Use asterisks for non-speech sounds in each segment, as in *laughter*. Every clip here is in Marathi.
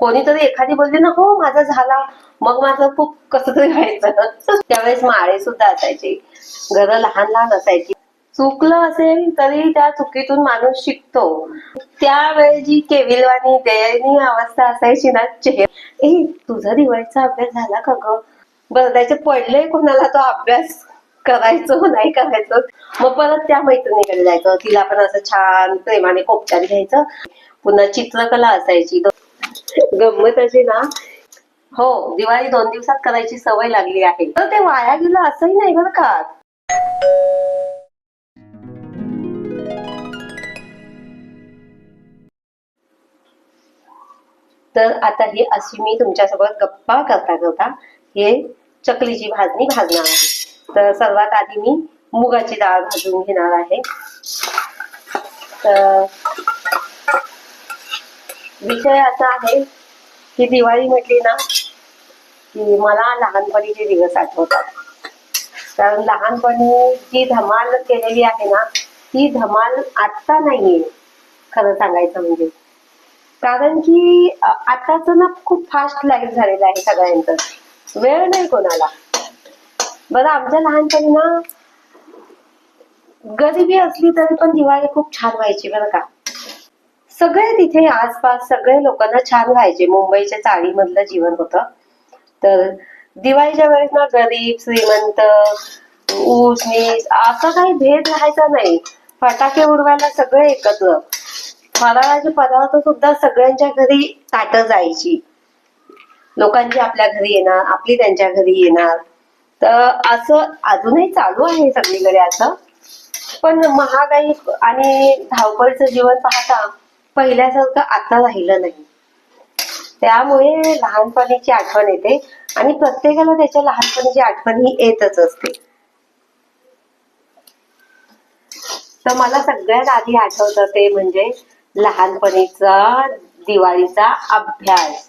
कोणीतरी एखादी बोलली ना हो माझा झाला. मग माझं खूप कसं तरी व्हायचं. *laughs* त्यावेळेस माळे सुद्धा असायचे. घरं लहान लहान असायची. चुकलं असेल तरी त्या चुकीतून माणूस शिकतो. त्यावेळी जी केविलवाणी दयनीय अवस्था असायची ना चेहरा ए तुझा दिवाळीचा अभ्यास झाला का ग? बरं त्याचे पडले कोणाला तो अभ्यास करायचो नाही करायचो. मग परत त्या मैत्रिणीकडे जायचं. तिला पण असं छान प्रेमाने कोपच्यात घ्यायचं. पुन्हा चित्रकला असायची. गंमत अशी ना. हो दिवाळी दोन दिवसात करायची सवय लागली आहे. तर ते वाया गेलं असंही नाही बरं का? तर आता ही अशी मी तुमच्यासोबत गप्पा करता करता हे चकलीची भाजणी भाजणार आहे. तर सर्वात आधी मी मुगाची डाळ भाजून घेणार आहे. तर विषय असा आहे की दिवाळी म्हटली ना की मला लहानपणीचे दिवस आठवतात. कारण लहानपणी जी धमाल केलेली आहे ना ती धमाल आत्ता नाहीये खरं सांगायचं म्हणजे. कारण की आताच ना खूप फास्ट लाईफ झालेलं आहे सगळ्यांचं. वेळ नाही कोणाला. बरं आमच्या लहानपणी ना गरिबी असली तरी पण दिवाळी खूप छान व्हायची बरं का. सगळे तिथे आसपास सगळे लोकांना छान व्हायचे मुंबईच्या चाळीमधलं जीवन होतं. तर दिवाळीच्या वेळेस ना गरीब श्रीमंत ऊस नीस असा काही भेद राहायचा नाही. फटाके उडवायला सगळे एकत्र. फराळाचे पदार्थ सुद्धा सगळ्यांच्या घरी ताट जायची. लोकांची आपल्या घरी येणार आपली त्यांच्या घरी येणार. तर असं अजूनही चालू आहे सगळीकडे असं पण महागाई आणि धावपळीचं जीवन पाहता पहिल्यासारखं आता राहिलं नाही. त्यामुळे लहानपणीची आठवण येते आणि प्रत्येकाला त्याच्या लहानपणीची आठवण ही येतच असते. तर मला सगळ्यात आधी आठवतं ते म्हणजे लहानपणीचा दिवाळीचा अभ्यास.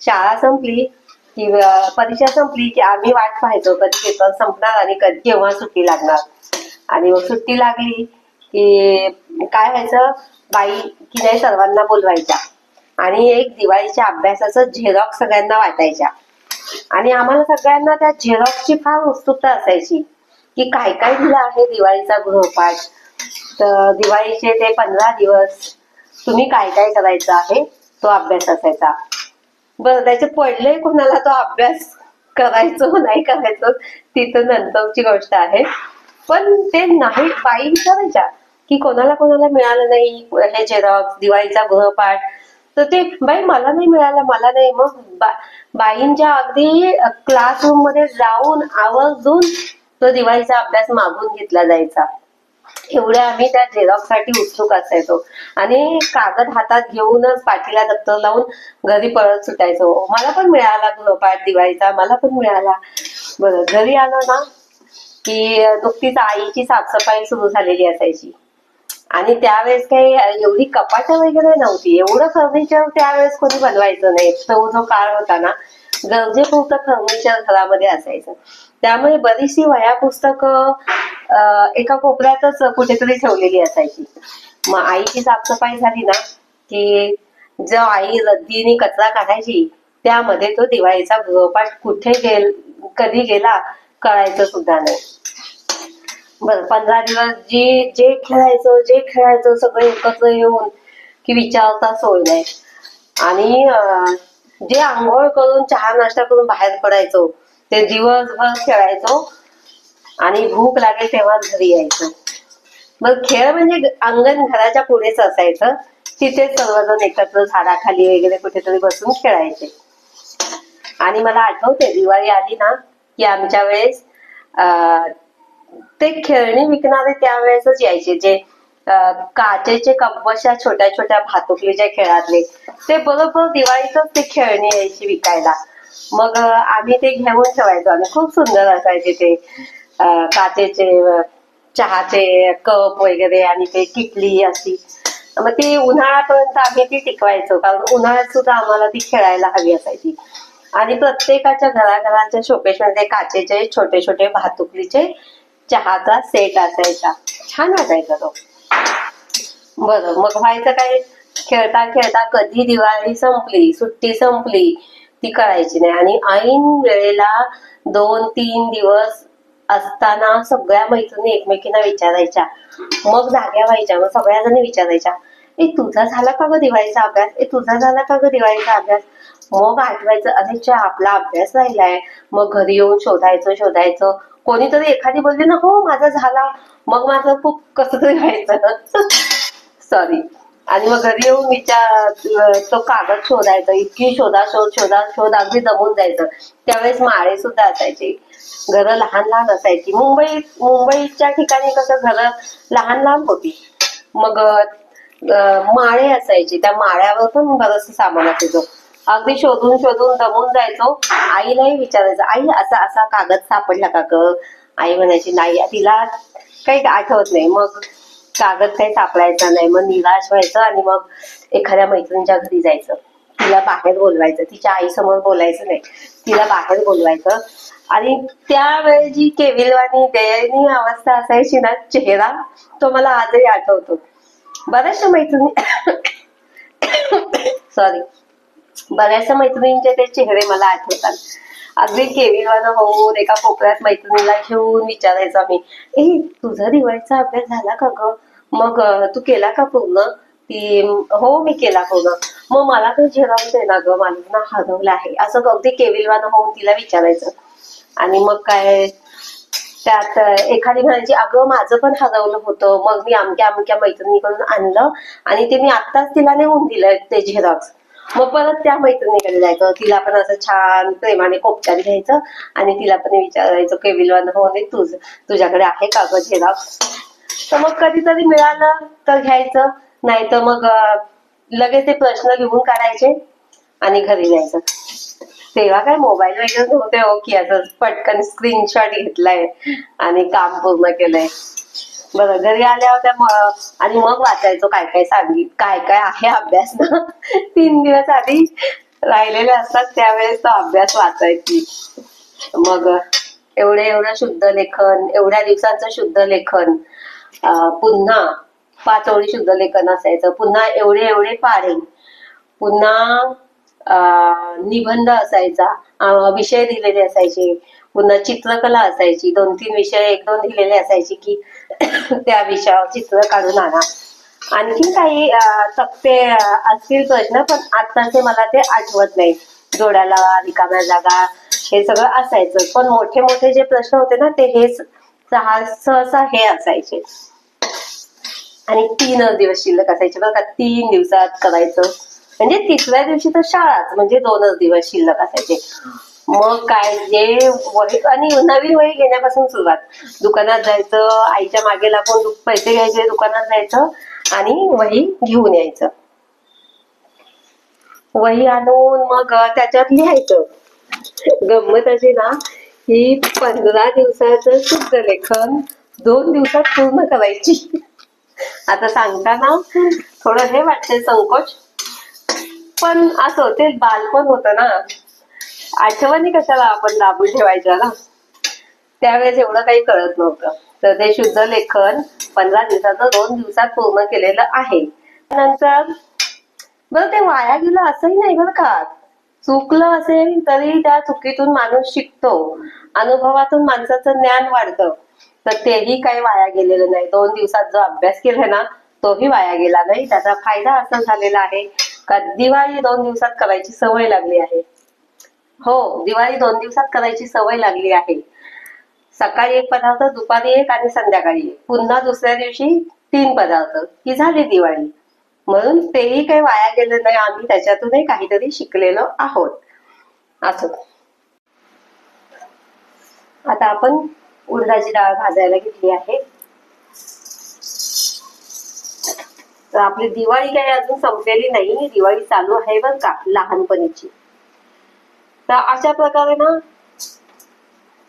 शाळा संपली की परीक्षा संपली की आम्ही वाट पाहायचो. कधी पेपर संपणार आणि कधी केव्हा सुट्टी लागणार. आणि मग सुट्टी लागली की काय व्हायचं? बाई की नाही सर्वांना बोलवायच्या. आणि एक दिवाळीच्या अभ्यासाचं झेरॉक्स सगळ्यांना वाटायच्या. आणि आम्हाला सगळ्यांना त्या झेरॉक्सची फार उत्सुकता असायची की काय काय दिलं आहे दिवाळीचा गृहपाठ. तर दिवाळीचे ते पंधरा दिवस तुम्ही काय काय करायचं आहे तो अभ्यास असायचा. बरं त्याचे पडले कोणाला तो अभ्यास करायचो नाही करायचो ती तर नंतरची गोष्ट आहे. पण ते नाही बाई विचारायच्या की कोणाला कोणाला मिळालं नाही हे झेरॉक्स दिवाळीचा गृहपाठ. तर ते बाई मला नाही मिळालं मला नाही. मग बा, बाईंच्या अगदी क्लासरूममध्ये जाऊन आवर्जून तो दिवाळीचा अभ्यास मागून घेतला जायचा. एवढ्या आम्ही त्या झेरॉक्ससाठी उत्सुक असायचो. आणि कागद हातात घेऊनच पाठीला दप्तर लावून घरी परत सुटायचो. मला पण मिळाला गृहपाठ दिवाळीचा मला पण मिळाला. बरं घरी आलो ना की नुकतीच आईची साफसफाई सुरू झालेली असायची. आणि त्यावेळेस काही एवढी कपाट वगैरे नव्हती. एवढं फर्निचर त्यावेळेस कोणी बनवायचं नाही. तो जो काळ होता ना गरजेपुरतं फर्निचर घरामध्ये असायचं. त्यामुळे बरीचशी वया पुस्तकं एका कोपऱ्यातच कुठेतरी ठेवलेली असायची. मग आईची साफसफाई झाली ना की जो आई रद्दीने कचरा काढायची त्यामध्ये तो दिवाळीचा गृहपाठ कुठे गेल कधी गेला कळायचं सुद्धा नाही. पंधरा दिवस जे जे खेळायचं जे खेळायचं सगळे एकत्र येऊन की विचारता सोय नाही. आणि जे आंघोळ करून चहा नाश्ता करून बाहेर पडायचो ते दिवसभर खेळायचो आणि भूक लागेल तेव्हा घरी यायचो. मग खेळ म्हणजे अंगण घराच्या पुढेच असायचं. तिथे सर्वजण एकत्र झाडाखाली वगैरे कुठेतरी बसून खेळायचे. आणि मला आठवते दिवाळी आली ना की आमच्या वेळेस अं, ते खेळणी विकणारे त्यावेळेसच यायचे जे काचेचे कंबशा छोट्या छोट्या भातुकलीच्या खेळातले. ते बरोबर दिवाळीतच ते खेळणी यायची विकायला. मग आम्ही ते घेऊन ठेवायचो. आणि खूप सुंदर असायचे ते काचेचे चहाचे कप वगैरे आणि ते किटली अशी. मग ती उन्हाळ्यापर्यंत आम्ही ती टिकवायचो. कारण उन्हाळ्यात सुद्धा आम्हाला ती खेळायला हवी असायची. आणि प्रत्येकाच्या घराघराच्या शोकेशमध्ये काचेचे छोटे छोटे भातुकलीचे चहाचा सेट असायचा. छान वाटायचा तो. बर मग व्हायचं काय? खेळता खेळता कधी दिवाळी संपली? सुट्टी संपली. ती कळायची नाही. आणि ऐन वेळेला दोन तीन दिवस असताना सगळ्या मैत्रिणी एकमेकींना विचारायच्या. मग जाग्या व्हायच्या. मग सगळ्या जणी विचारायच्या. ए तुझा झाला का ग दिवाळीचा अभ्यास? ए तुझा झाला का ग दिवाळीचा अभ्यास? मग आठवायचं अरे च्या आपला अभ्यास राहिलाय. मग घरी येऊन शोधायचं शोधायचं. कोणीतरी एखादी बोलली ना हो माझा झाला. मग माझं खूप कसं तरी व्हायचं. *laughs* सॉरी आणि मग घरी येऊन विचार तो कागद शोधायचा इतकी शोधा शोध शोधा शोध अगदी दमून जायचं. त्यावेळेस माळे सुद्धा असायचे. घरं लहान लहान असायची. मुंबई मुंबईच्या ठिकाणी कसं घरं लहान लहान होती. मग माळे असायचे. त्या माळ्यावर पण बरंच सामान असायचं. अगदी शोधून शोधून दमून जायचो. आईलाही विचारायचं आई असा असा कागद सापडला का ग? आई म्हणायची नाही तिला काही आठवत नाही. मग कागद काही सापडायचा नाही मग निराश व्हायचं आणि मग एखाद्या मैत्रिणीच्या घरी जायचं. तिला बाहेर बोलवायचं तिच्या आईसमोर बोलायचं नाही तिला बाहेर बोलवायचं. आणि त्यावेळी जी केविलवाणी दयनीय अवस्था असायची ना चेहरा तो मला आजही आठवतो. बऱ्याचशा मैत्रिणी *coughs* सॉरी बऱ्याचशा मैत्रिणींचे ते चेहरे मला आठवतात. अगदी केविलवानं होऊन एका कोपऱ्यात मैत्रिणीला घेऊन विचारायचा मी ए तुझा दिवाळीचा अभ्यास झाला का ग? मग तू केला का पूर्ण? ती हो मी केला पूर्ण. मग मला तर जेवण दे ना ग मला हरवलं आहे. असं अगदी केविलवानं होऊन तिला विचारायचं. आणि मग काय त्यात एखादी म्हणायची अगं माझं पण हरवलं होतं. मग मी अमक्या अमक्या मैत्रिणीकडून आणलं आणि ते मी आत्ताच तिला नेऊन दिलं ते झेरॉक्स. मग परत त्या मैत्रिणीकडे जायचं. तिला पण असं छान प्रेमाने कोपच्यात घ्यायचं आणि तिला पण विचारायचं केविलवान हो नाही तुझ तुझ्याकडे आहे का ग झेरॉक्स तर मग कधीतरी मिळालं तर घ्यायचं. नाही तर मग लगेच ते प्रश्न लिहून काढायचे आणि घरी जायचं. तेव्हा काय मोबाईल वगैरे नव्हते हो की असं पटकन स्क्रीनशॉट घेतलाय आणि काम पूर्ण केलंय. बरं घरी आल्यावर त्या आणि मग वाचायचो काय काय सांगित काय काय आहे अभ्यास. तीन दिवस आधी राहिलेले असतात त्यावेळेस तो अभ्यास वाचायची. मग एवढे एवढं शुद्ध लेखन एवढ्या दिवसाचं शुद्ध लेखन पुन्हा पाच ओळी शुद्ध लेखन असायचं पुन्हा एवढे एवढे पाढे पुन्हा अं, निबंध असायचा विषय दिलेले असायचे पुन्हा चित्रकला असायची दोन तीन विषय एक दोन दिलेले असायचे की *coughs* त्या विषयावर चित्र काढून आणा. आणखी काही तक्ते असतील प्रश्न पण आता ते मला ते आठवत नाही जोड्याला रिकाम्या जागा हे सगळं असायचं. पण मोठे मोठे जे प्रश्न होते ना ते हे सहसा हे असायचे. आणि तीनच दिवस शिल्लक असायचे बघा का. तीन दिवसात करायचं. म्हणजे तिसऱ्या दिवशी तर शाळाच म्हणजे दोनच दिवस शिल्लक असायचे. मग काय जे वही आणि नवीन वही घेण्यापासून सुरुवात. दुकानात जायचं आईच्या मागे लागून पैसे घ्यायचे दुकानात जायचं आणि वही घेऊन यायचं. वही आणून मग त्याच्यात लिहायचं. गंमत अशी ना ही पंधरा दिवसाचं शुद्ध लेखन दोन दिवसात पूर्ण करायची. आता सांगताना थोडं हे वाटते संकोच. पण असं ते बालपण होतं ना. आठवणी कशाला आपण दाबून ठेवायच्या ना? त्यावेळेस एवढं काही कळत नव्हतं. तर ते शुद्ध लेखन पंधरा दिवसाचं दोन दिवसात पूर्ण केलेलं आहे. नंतर बरं ते वाया गेलं असंही नाही बरं का? चुकलं असेल तरी त्या चुकीतून माणूस शिकतो. अनुभवातून माणसाचं ज्ञान वाढतं. तर तेही काही वाया गेलेलं नाही. दोन दिवसात जो अभ्यास केलाय ना तोही वाया गेला नाही. त्याचा फायदा असा झालेला आहे का दिवाळी दोन दिवसात करायची सवय लागली आहे. हो दिवाळी दोन दिवसात करायची सवय लागली आहे. सकाळी एक पदार्थ दुपारी एक आणि संध्याकाळी एक. पुन्हा दुसऱ्या दिवशी तीन पदार्थ. ही झाली दिवाळी. म्हणून तेही काही वाया गेलं नाही. आम्ही त्याच्यातूनही काहीतरी शिकलेलो आहोत. असो. आता आपण उडदाची डाळ भाजायला घेतली आहे. तर आपली दिवाळी काही अजून संपलेली नाही. दिवाळी चालू आहे बरं का? लहानपणीची. तर अशा प्रकारे ना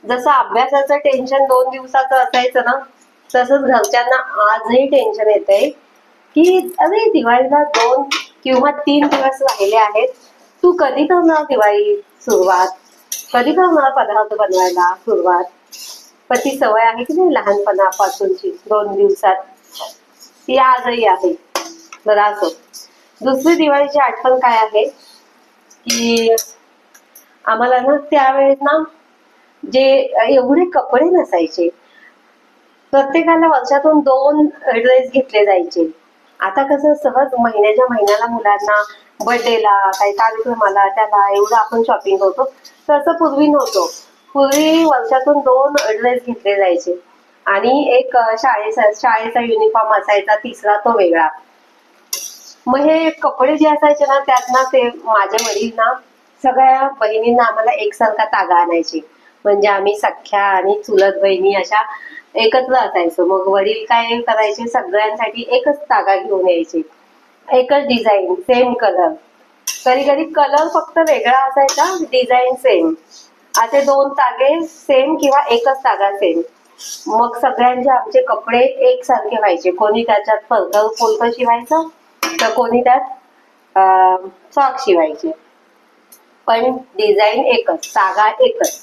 जसं अभ्यासाचं टेन्शन दोन दिवसाचं असायचं ना तसंच घरच्यांना आजही टेन्शन येतंय की अरे दिवाळीला दोन किंवा तीन दिवस राहिले आहेत. तू कधी करणार दिवाळी सुरुवात? कधी करणार पदार्थ बनवायला सुरुवात? पण ती सवय आहे की नाही लहानपणापासूनची दोन दिवसात. ती आजही आहे. बरं असो. दुसरी दिवाळीची आठवण काय आहे? की आम्हाला ना त्यावेळेस ना जे एवढे कपडे नसायचे प्रत्येकाला वर्षातून दोन ड्रेस घेतले जायचे. आता कसं सहज महिन्याच्या महिन्याला मुलांना बर्थडेला काही कार्यक्रमाला त्याला एवढं आपण शॉपिंग करतो. तसं पूर्वी नव्हतं. पूर्वी वर्षातून दोन ड्रेस घेतले जायचे. आणि एक शाळेचा शाळेचा युनिफॉर्म असायचा तिसरा तो वेगळा. मग हे कपडे जे असायचे ना त्यात ना ते माझ्या वडील ना सगळ्या बहिणींना आम्हाला एकसारखा तागा आणायचे. म्हणजे आम्ही सख्या आणि चुलत बहिणी अशा एकत्र असायचो. मग वडील काय करायचे? सगळ्यांसाठी एकच तागा घेऊन यायचे. एकच डिझाईन सेम कलर कधी कधी कलर फक्त वेगळा असायचा डिझाईन सेम असे दोन तागे सेम किंवा एकच तागा सेम मग सगळ्यांचे आमचे कपडे एकसारखे व्हायचे. कोणी त्याच्यात फरक फुलक शिवायचं तर कोणी त्यात फ्रॉक शिवायचे. पण डिझाईन एकच सागा एकच.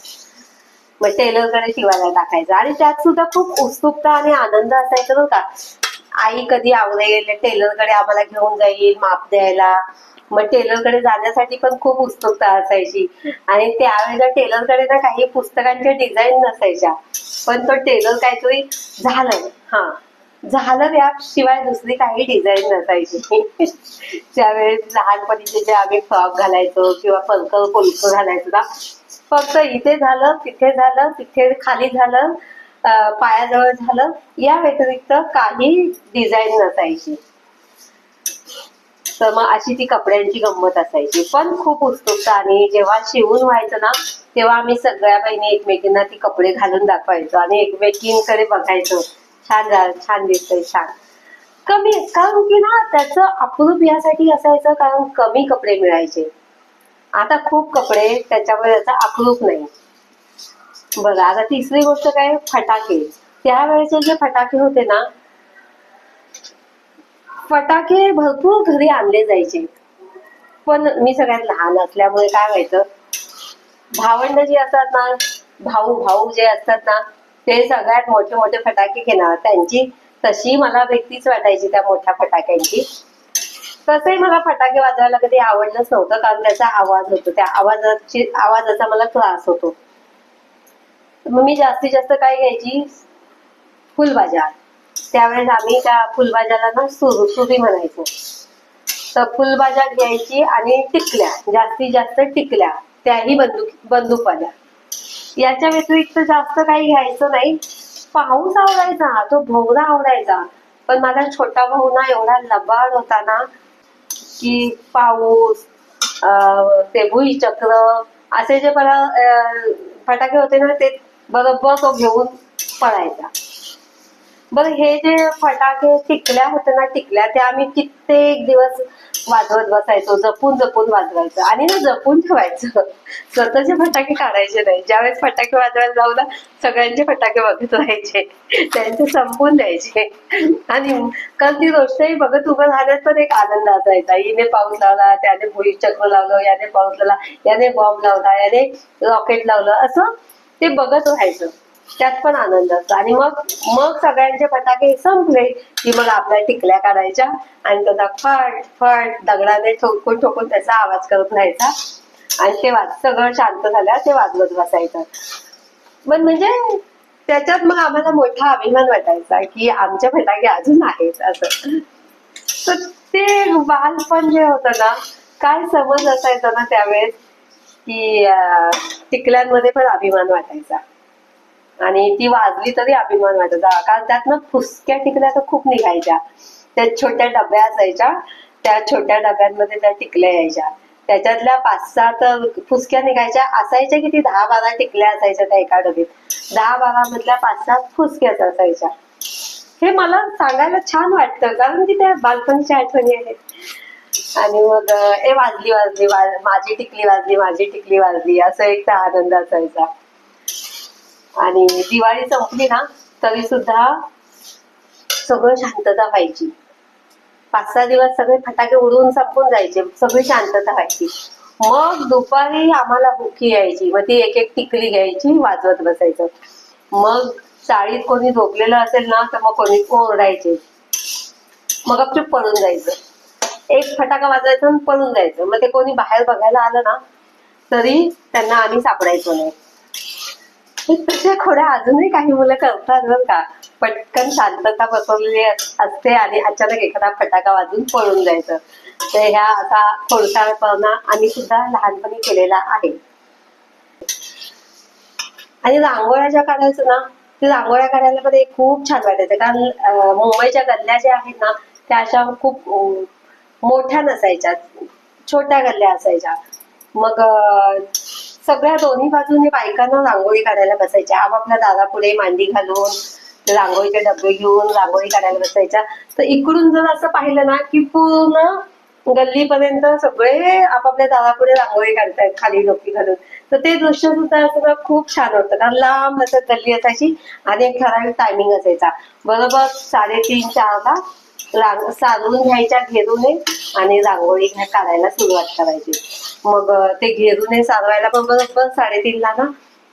मग टेलरकडे शिवायला टाकायचं. आणि त्यात सुद्धा खूप उत्सुकता आणि आनंद असायचा होता आई कधी आवडेल टेलरकडे आम्हाला घेऊन जाईल माप द्यायला. मग टेलरकडे जाण्यासाठी पण खूप उत्सुकता असायची. आणि त्यावेळेला टेलरकडे ना काही पुस्तकांच्या डिझाईन नसायच्या. पण तो टेलर काहीतरी झालं हा. झालं व्याप शिवाय दुसरी काही डिझाईन नसायची. *laughs* त्यावेळेस लहानपणीचे जे आम्ही फ्रॉक घालायचो किंवा पलकं पोलकं घालायचो ना फक्त इथे झालं तिथे झालं तिथे खाली झालं पायाजवळ झालं या व्यतिरिक्त काही डिझाईन नसायची. तर मग अशी ती कपड्यांची गंमत असायची. पण खूप उत्सुकता आणि जेव्हा शिवून व्हायचं ना तेव्हा आम्ही सगळ्या बहिणी एकमेकींना ती कपडे घालून दाखवायचो आणि एकमेकींकडे बघायचो. छान झालं छान दिसतंय छान. कमी कारण की ना त्याचं अप्रूप यासाठी असायचं कारण कमी कपडे मिळायचे. आता खूप कपडे त्याच्यामुळे त्याचा अप्रूप नाही. बघा आता तिसरी गोष्ट काय? फटाके. त्यावेळेचे जे फटाके होते ना फटाके भरपूर घरी आणले जायचे. पण मी सगळ्यात लहान असल्यामुळे काय व्हायचं? भावंड जे असतात ना भाऊ भाऊ जे असतात ना ते सगळ्यात मोठे मोठे फटाके घेणार. त्यांची तशी मला भीतीच वाटायची त्या मोठ्या फटाक्यांची. तसंही मला फटाके वाजवायला कधी आवडलंच नव्हतं कारण त्याचा आवाज होतो. त्या आवाजाची आवाजाचा मला त्रास होतो. मग मी जास्तीत जास्त काय घ्यायची? फुलभाज्या. त्यावेळेस आम्ही त्या फुलभाज्याला ना सुरू सुरी म्हणायचो. तर फुलभाज्या घ्यायची आणि टिकल्या जास्तीत जास्त टिकल्या. त्याही बंदूक बंदूकवाल्या. याच्या व्यतिरिक्त जास्त काही घ्यायचं नाही. पाऊस आवडायचा तो भोवरा आवडायचा. पण माझा छोटा भाऊ ना एवढा लबाड होता ना की पाऊस अं, ते भुईचक्र असे जे मला फटाके होते ना ते बरोबर तो घेऊन पळायचा. बरं हे जे फटाके टिकल्या होते ना टिकल्या ते आम्ही कित्येक दिवस वाजवत बसायचो जपून जपून वाजवायचं आणि ना जपून ठेवायचं. स्वतःचे फटाके काढायचे नाही. ज्यावेळेस फटाके वाजवायला जाऊ ना सगळ्यांचे फटाके बघत राहायचे. त्यांचे संपून द्यायचे. आणि कारण ती रोषणाई बघत उभं राहण्यात पण एक आनंद असायचा हिने पाऊस लावला त्याने भुईचक्र लावलं याने पाऊस लावला याने बॉम्ब लावला याने रॉकेट लावलं असं ते बघत राहायचं. त्यात पण आनंद असतो. आणि मग मग सगळ्यांचे फटाके संपले की मग आपल्या टिकल्या काढायच्या. आणि त्याचा फट फट दगडाने ठोकून ठोकून त्याचा आवाज करत राहायचा आणि ते वाज सगळं शांत झाल्यावर ते वाजवत बसायचं. पण म्हणजे त्याच्यात मग आम्हाला मोठा अभिमान वाटायचा की आमचे फटाके अजून आहेत असं. तर ते बालपण जे होतं ना काय समज असायचा ना त्यावेळेस की टिकल्यांमध्ये पण अभिमान वाटायचा. आणि ती वाजली तरी अभिमान वाटायचा कारण त्यात ना फुसक्या टिकल्या तर खूप निघायच्या. त्या छोट्या डब्या असायच्या त्या छोट्या डब्यांमध्ये त्या टिकल्या यायच्या. त्याच्यातल्या पाच सहा तर फुसक्या निघायच्या असायच्या की ती दहा बारा टिकल्या असायच्या त्या एका डबीत. दहा बारा मधल्या पाच सात फुसक्याच असायच्या. हे मला सांगायला छान वाटतं कारण की त्या बालपणीच्या आठवणी आहेत. आणि मग ए वाजली वाजली वा- माझी टिकली वाजली माझी टिकली वाजली असं एक आनंद असायचा. आणि दिवाळी संपली ना तरी सुद्धा सगळं शांतता व्हायची. पाच सहा दिवस सगळे फटाके उडवून संपून जायचे सगळी शांतता व्हायची. मग दुपारी आम्हाला भुकी यायची मग ती एक एक टिकली घ्यायची वाजवत बसायचं. मग चाळीत कोणी झोपलेलं असेल ना तर मग कोणी ओरडायचे. मग गपचूप पळून जायचं. एक फटाका वाजायचं आणि पळून जायचं. मग ते कोणी बाहेर बघायला आलं ना तरी त्यांना आम्ही सापडायचो नाही. तशा खोड्या अजूनही काही मुलं करतात बरं का. पटकन शांतता बसवलेली असते आणि अचानक एखादा फटाका वाजून पळून जायचं. तर ह्या असा खोडसाळपणा आम्ही सुद्धा लहानपणी केलेला आहे. आणि रांगोळ्या ज्या काढायचं ना ते रांगोळ्या काढायला पण खूप छान वाटायचं. कारण मुंबईच्या गल्ल्या ज्या आहेत ना त्या अशा खूप मोठ्या नसायच्या. छोट्या गल्ल्या असायच्या. मग सगळ्या दोन्ही बाजूने बायकांना रांगोळी काढायला बसायच्या. आपापल्या दारापुढे मांडी घालून रांगोळीचे डबे घेऊन रांगोळी काढायला बसायच्या. तर इकडून जर असं पाहिलं ना की पूर्ण गल्लीपर्यंत सगळे आपापल्या दारापुढे रांगोळी काढतायत खाली डोकी घालून. तर ते दृश्य सुद्धा सुद्धा खूप छान होतं. कारण लांब असं गल्ली असायची आणि एक ठराविक टायमिंग असायचा. बरोबर साडेतीन चारला रांग सारून घ्यायच्या घेरूने आणि रांगोळी घ्या काढायला सुरुवात करायची. मग ते घेरूने सारवायला पण बरोबर साडेतीनला ना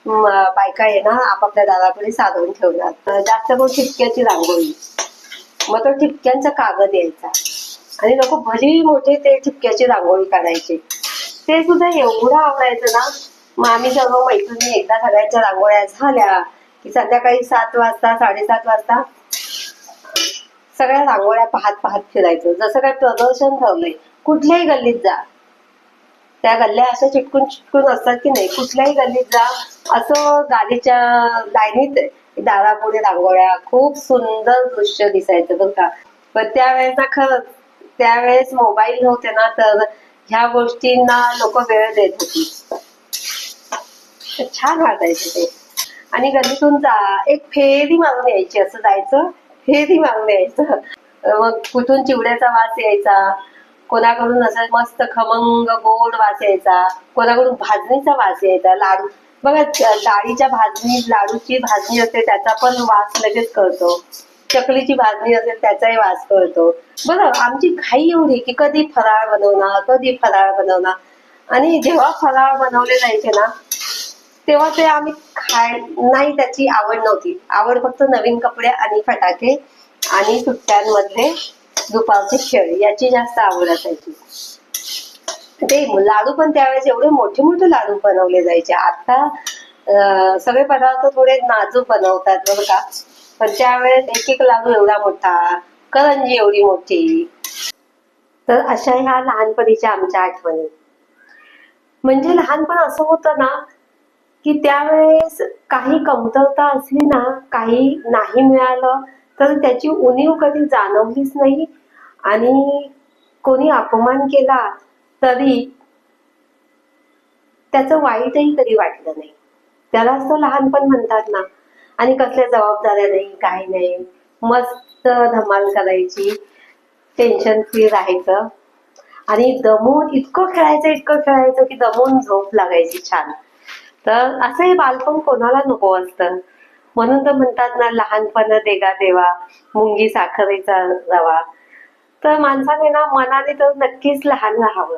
बायका आहे ना आपापल्या दाराकडे सारवून ठेवणार. जास्त करून ठिपक्याची रांगोळी. मग तो ठिपक्यांचा कागद यायचा. आणि लोक भली मोठे ते ठिपक्याची रांगोळी काढायचे. ते सुद्धा एवढं आवडायचं ना मग आम्ही सर्व मैत्रिणी एकदा सगळ्यांच्या रांगोळ्या झाल्या की संध्याकाळी सात वाजता साडेसात वाजता सगळ्या रांगोळ्या पाहत पाहत फिरायचं. जसं काय प्रदर्शन ठरलंय कुठल्याही गल्लीत जा. त्या गल्ल्या अशा चिटकून चिटकून असतात की नाही कुठल्याही गल्लीत जा. असं गाडीच्या लाईनीत दारापुढे रांगोळ्या. खूप सुंदर दृश्य दिसायचं बरं का. पण त्यावेळेस ना खरंच त्यावेळेस मोबाईल नव्हते ना तर ह्या गोष्टींना लोक वेळ देत होती. छान वाटायचं ते. आणि गल्लीतून जा. एक फेरी मारून यायची असं जायचं. हेरी मागणी यायचं मग कुठून चिवड्याचा वास यायचा? कोणाकडून असं मस्त खमंग गोड वास यायचा? कोणाकडून भाजणीचा वास यायचा? लाडू बघा डाळीच्या भाजणी लाडूची भाजणी असते त्याचा पण वास लगेच कळतो. चकलीची भाजणी असेल त्याचाही वास कळतो. बरं आमची घाई एवढी की कधी फराळ बनवणार कधी फराळ बनवणार. आणि जेव्हा फराळ बनवले जायचे ना तेव्हा ते आम्ही खाय नाही त्याची आवड नव्हती. आवड फक्त नवीन कपडे आणि फटाके आणि सुट्ट्यांमध्ये दुपारचे खेळ याची जास्त आवड असायची. ते लाडू पण त्यावेळेस एवढे मोठे मोठे लाडू बनवले जायचे. आता सगळे पदार्थ थोडे नाजूक बनवतात बरं का. पण त्यावेळेस एक एक लाडू एवढा मोठा करंजी एवढी मोठी. तर अशा ह्या लहानपणीच्या आमच्या आठवणी. म्हणजे लहानपण असं होतं ना की त्यावेळेस काही कमतरता असली ना काही नाही मिळालं तर त्याची उणीव कधी जाणवलीच नाही. आणि कोणी अपमान केला तरी त्याचं वाईटही कधी वाटलं नाही. त्याला असं लहानपण म्हणतात ना आणि कसल्या जबाबदाऱ्या नाही काही नाही. मस्त धमाल करायची टेन्शन फ्री राहायचं. आणि दमून इतकं खेळायचं इतकं खेळायचं की दमून झोप लागायची छान. तर असं हे बालपण कोणाला नको असतं. म्हणून तर म्हणतात ना लहानपण देगा देवा मुंगी साखरेचा रवा. तर माणसाने ना मनाने तर नक्कीच लहान राहावं.